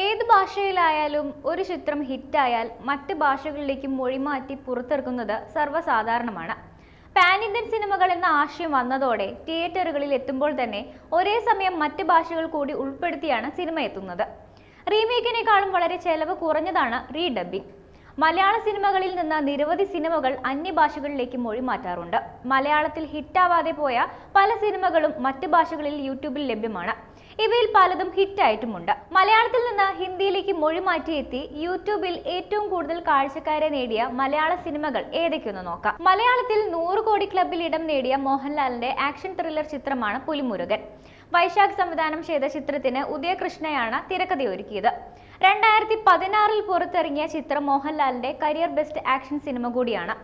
ഏത് ഭാഷയിലായാലും ഒരു ചിത്രം ഹിറ്റായാൽ മറ്റ് ഭാഷകളിലേക്ക് മൊഴിമാറ്റി പുറത്തിറക്കുന്നത് സർവസാധാരണമാണ്. പാൻ ഇന്ത്യൻ സിനിമകൾ എന്ന ആശയം വന്നതോടെ തിയേറ്ററുകളിൽ എത്തുമ്പോൾ തന്നെ ഒരേ സമയം മറ്റ് ഭാഷകൾ കൂടി ഉൾപ്പെടുത്തിയാണ് സിനിമ എത്തുന്നത്. റീമേക്കിനേക്കാളും വളരെ ചെലവ് കുറഞ്ഞതാണ് റീഡബിംഗ്. മലയാള സിനിമകളിൽ നിന്ന് നിരവധി സിനിമകൾ അന്യഭാഷകളിലേക്ക് മൊഴിമാറ്റാറുണ്ട്. മലയാളത്തിൽ ഹിറ്റാവാതെ പോയ പല സിനിമകളും മറ്റ് ഭാഷകളിൽ യൂട്യൂബിൽ ലഭ്യമാണ്. ഇവയിൽ പലതും ഹിറ്റായിട്ടുമുണ്ട്. മലയാളത്തിൽ നിന്ന് ഹിന്ദിയിലേക്ക് മൊഴി മാറ്റിയെത്തി യൂട്യൂബിൽ ഏറ്റവും കൂടുതൽ കാഴ്ചക്കാരെ നേടിയ മലയാള സിനിമകൾ ഏതൊക്കെയൊന്ന് നോക്കാം. മലയാളത്തിൽ നൂറ് കോടി ക്ലബിൽ ഇടം നേടിയ മോഹൻലാലിന്റെ ആക്ഷൻ ത്രില്ലർ ചിത്രമാണ് പുലിമുരുകൻ. വൈശാഖ് സംവിധാനം ചെയ്ത ചിത്രത്തിന് ഉദയകൃഷ്ണയാണ് തിരക്കഥയൊരുക്കിയത് രണ്ടായിരത്തി പതിനാറിൽ പുറത്തിറങ്ങിയ ചിത്രം മോഹൻലാലിന്റെ കരിയർ ബെസ്റ്റ് ആക്ഷൻ സിനിമ കൂടിയാണ്.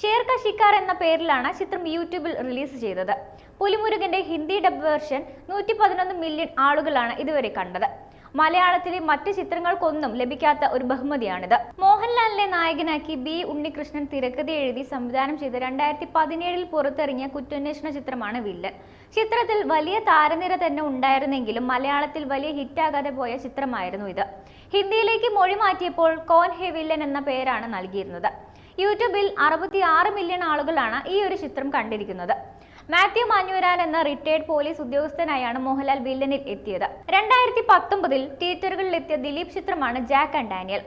ഷേർ ക ഷിക്കാർ എന്ന പേരിലാണ് ചിത്രം യൂട്യൂബിൽ റിലീസ് ചെയ്തത്. പുലിമുരുകന്റെ ഹിന്ദി ഡബ് വേർഷൻ നൂറ്റി പതിനൊന്ന് മില്യൺ ആളുകളാണ് ഇതുവരെ കണ്ടത്. മലയാളത്തിലെ മറ്റ് ചിത്രങ്ങൾക്കൊന്നും ലഭിക്കാത്ത ഒരു ബഹുമതിയാണിത്. മോഹൻലാലിനെ നായകനാക്കി ബി. ഉണ്ണികൃഷ്ണൻ തിരക്കഥ എഴുതി സംവിധാനം ചെയ്ത രണ്ടായിരത്തി പതിനേഴിൽ പുറത്തിറങ്ങിയ കുറ്റാന്വേഷണ ചിത്രമാണ് വില്ലൻ ചിത്രത്തിൽ വലിയ താരനിര തന്നെ ഉണ്ടായിരുന്നെങ്കിലും മലയാളത്തിൽ വലിയ ഹിറ്റാകാതെ പോയ ചിത്രമായിരുന്നു ഇത്. ഹിന്ദിയിലേക്ക് മൊഴി മാറ്റിയപ്പോൾ കോൻ ഹെ വില്ലൻ എന്ന പേരാണ് നൽകിയിരുന്നത്. യൂട്യൂബിൽ അറുപത്തി ആറ് മില്യൺ ആളുകളാണ് ഈ ഒരു ചിത്രം കണ്ടിരിക്കുന്നത്. മാത്യു മാഞ്ഞൂരാൻ എന്ന റിട്ടയർഡ് പോലീസ് ഉദ്യോഗസ്ഥനായാണ് മോഹൻലാൽ വില്ലനിൽ എത്തിയത്. രണ്ടായിരത്തി പത്തൊമ്പതിൽ തിയേറ്ററുകളിൽ എത്തിയ ദിലീപ് ചിത്രമാണ് Jack and Daniel.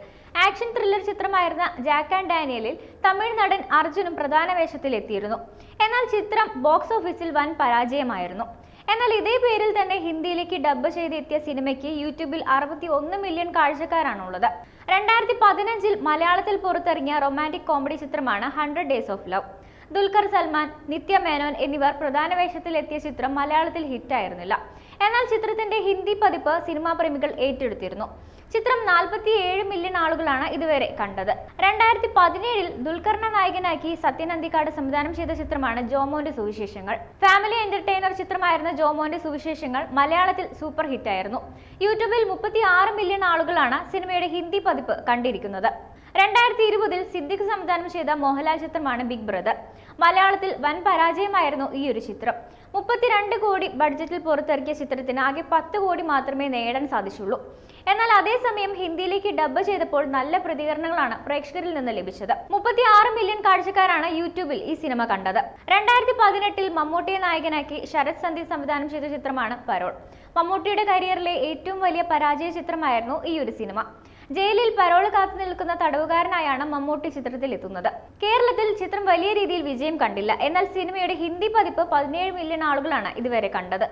Action thriller ചിത്രമായിരുന്ന ജാക്ക് ആൻഡ് ഡാനിയലിൽ തമിഴ് നടൻ അർജുനും പ്രധാന വേഷത്തിൽ എത്തിയിരുന്നു എന്നാൽ ചിത്രം ബോക്സ് ഓഫീസിൽ വൻ പരാജയമായിരുന്നു. എന്നാൽ ഇതേ പേരിൽ തന്നെ ഹിന്ദിയിലേക്ക് ഡബ്ബ് ചെയ്തെത്തിയ സിനിമയ്ക്ക് യൂട്യൂബിൽ അറുപത്തി ഒന്ന് മില്യൺ കാഴ്ചക്കാരാണുള്ളത്. രണ്ടായിരത്തി പതിനഞ്ചിൽ മലയാളത്തിൽ പുറത്തിറങ്ങിയ റൊമാന്റിക് കോമഡി ചിത്രമാണ് hundred days of love. Dulquer Salmaan Nithya Menon എന്നിവർ പ്രധാന വേഷത്തിൽ എത്തിയ ചിത്രം മലയാളത്തിൽ ഹിറ്റായിരുന്നില്ല. എന്നാൽ ചിത്രത്തിന്റെ ഹിന്ദി പതിപ്പ് സിനിമാ പ്രേമികൾ ഏറ്റെടുത്തിരുന്നു. ചിത്രം നാൽപ്പത്തി ഏഴ് മില്യൺ ആളുകളാണ് ഇതുവരെ കണ്ടത്. രണ്ടായിരത്തി പതിനേഴിൽ ദുൽഖറിനെ നായകനാക്കി സത്യൻ അന്തിക്കാട് സംവിധാനം ചെയ്ത ചിത്രമാണ് ജോമോന്റെ സുവിശേഷങ്ങൾ. ഫാമിലി എന്റർടൈനർ ചിത്രമായിരുന്ന ജോമോന്റെ സുവിശേഷങ്ങൾ മലയാളത്തിൽ സൂപ്പർ ഹിറ്റായിരുന്നു. യൂട്യൂബിൽ മുപ്പത്തി മില്യൺ ആളുകളാണ് സിനിമയുടെ ഹിന്ദി പതിപ്പ് കണ്ടിരിക്കുന്നത്. രണ്ടായിരത്തി ഇരുപതിൽ സിദ്ദിഖ് സംവിധാനം ചെയ്ത മോഹൻലാൽ ചിത്രമാണ് ബിഗ് ബ്രദർ. മലയാളത്തിൽ വൻ പരാജയമായിരുന്നു ഈ ഒരു ചിത്രം. മുപ്പത്തിരണ്ട് കോടി ബഡ്ജറ്റിൽ പുറത്തിറക്കിയ ചിത്രത്തിന് ആകെ പത്ത് കോടി മാത്രമേ നേടാൻ സാധിച്ചുള്ളൂ. എന്നാൽ അതേസമയം ഹിന്ദിയിലേക്ക് ഡബ് ചെയ്തപ്പോൾ നല്ല പ്രതികരണങ്ങളാണ് പ്രേക്ഷകരിൽ നിന്ന് ലഭിച്ചത്. മുപ്പത്തി ആറ് മില്യൺ കാഴ്ചക്കാരാണ് യൂട്യൂബിൽ ഈ സിനിമ കണ്ടത്. രണ്ടായിരത്തി പതിനെട്ടിൽ മമ്മൂട്ടിയെ നായകനാക്കി ശരത് സന്ധി സംവിധാനം ചെയ്ത ചിത്രമാണ് പരോൾ. മമ്മൂട്ടിയുടെ കരിയറിലെ ഏറ്റവും വലിയ പരാജയ ചിത്രമായിരുന്നു ഈ ഒരു സിനിമ. ജയിലിൽ പരോൾ കാത്തു നിൽക്കുന്ന തടവുകാരനായാണ് മമ്മൂട്ടി ചിത്രത്തിൽ എത്തുന്നത് കേരളത്തിൽ ചിത്രം വലിയ രീതിയിൽ വിജയം കണ്ടില്ല. എന്നാൽ സിനിമയുടെ ഹിന്ദി പതിപ്പ് പതിനേഴ് മില്യൺ ആളുകളാണ് ഇതുവരെ കണ്ടത്.